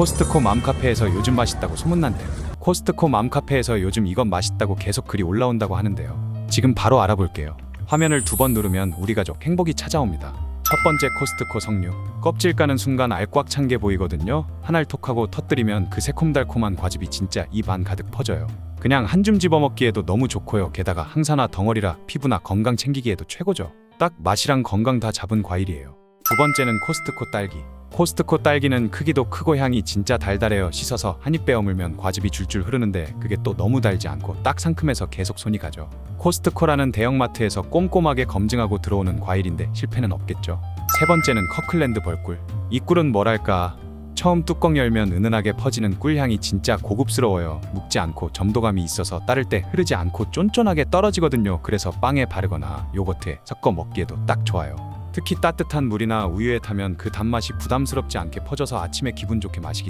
코스트코 맘카페에서 요즘 맛있다고 소문난대요. 코스트코 맘카페에서 요즘 이건 맛있다고 계속 글이 올라온다고 하는데요. 지금 바로 알아볼게요. 화면을 두 번 누르면 우리 가족 행복이 찾아옵니다. 첫 번째 코스트코 석류. 껍질 까는 순간 알 꽉 찬 게 보이거든요. 한알 톡하고 터뜨리면 그 새콤달콤한 과즙이 진짜 입 안 가득 퍼져요. 그냥 한 줌 집어먹기에도 너무 좋고요. 게다가 항산화 덩어리라 피부나 건강 챙기기에도 최고죠. 딱 맛이랑 건강 다 잡은 과일이에요. 두 번째는 코스트코 딸기. 코스트코 딸기는 크기도 크고 향이 진짜 달달해요. 씻어서 한입 베어물면 과즙이 줄줄 흐르는데 그게 또 너무 달지 않고 딱 상큼해서 계속 손이 가죠. 코스트코라는 대형마트에서 꼼꼼하게 검증하고 들어오는 과일인데 실패는 없겠죠. 세 번째는 커클랜드 벌꿀. 이 꿀은 뭐랄까 처음 뚜껑 열면 은은하게 퍼지는 꿀향이 진짜 고급스러워요. 묵지 않고 점도감이 있어서 따를 때 흐르지 않고 쫀쫀하게 떨어지거든요. 그래서 빵에 바르거나 요거트에 섞어 먹기에도 딱 좋아요. 특히 따뜻한 물이나 우유에 타면 그 단맛이 부담스럽지 않게 퍼져서 아침에 기분 좋게 마시기